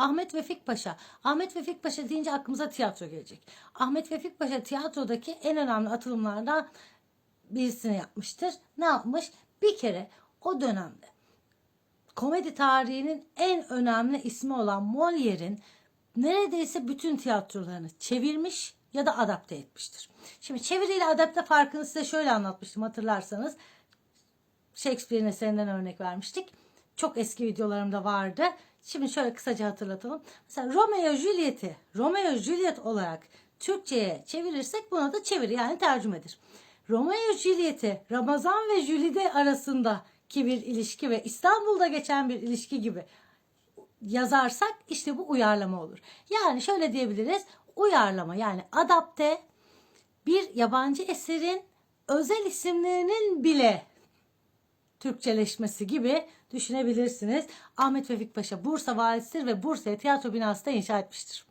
Ahmet Vefik Paşa. Ahmet Vefik Paşa deyince aklımıza tiyatro gelecek. Ahmet Vefik Paşa tiyatrodaki en önemli atılımlardan birisini yapmıştır. Ne yapmış? Bir kere o dönemde komedi tarihinin en önemli ismi olan Molière'in neredeyse bütün tiyatrolarını çevirmiş ya da adapte etmiştir. Şimdi çeviriyle adapte farkını size şöyle anlatmıştım hatırlarsanız. Shakespeare'in eserinden örnek vermiştik. Çok eski videolarımda vardı. Şimdi şöyle kısaca hatırlatalım. Mesela Romeo Juliet'i Romeo Juliet olarak Türkçe'ye çevirirsek buna da çeviri yani tercümedir. Romeo Juliet'i Ramazan ve Jülide arasındaki bir ilişki ve İstanbul'da geçen bir ilişki gibi yazarsak işte bu uyarlama olur. Yani şöyle diyebiliriz. Uyarlama yani adapte bir yabancı eserin özel isimlerinin bile Türkçeleşmesi gibi düşünebilirsiniz. Ahmet Vefik Paşa Bursa valisidir ve Bursa'ya tiyatro binası da inşa etmiştir.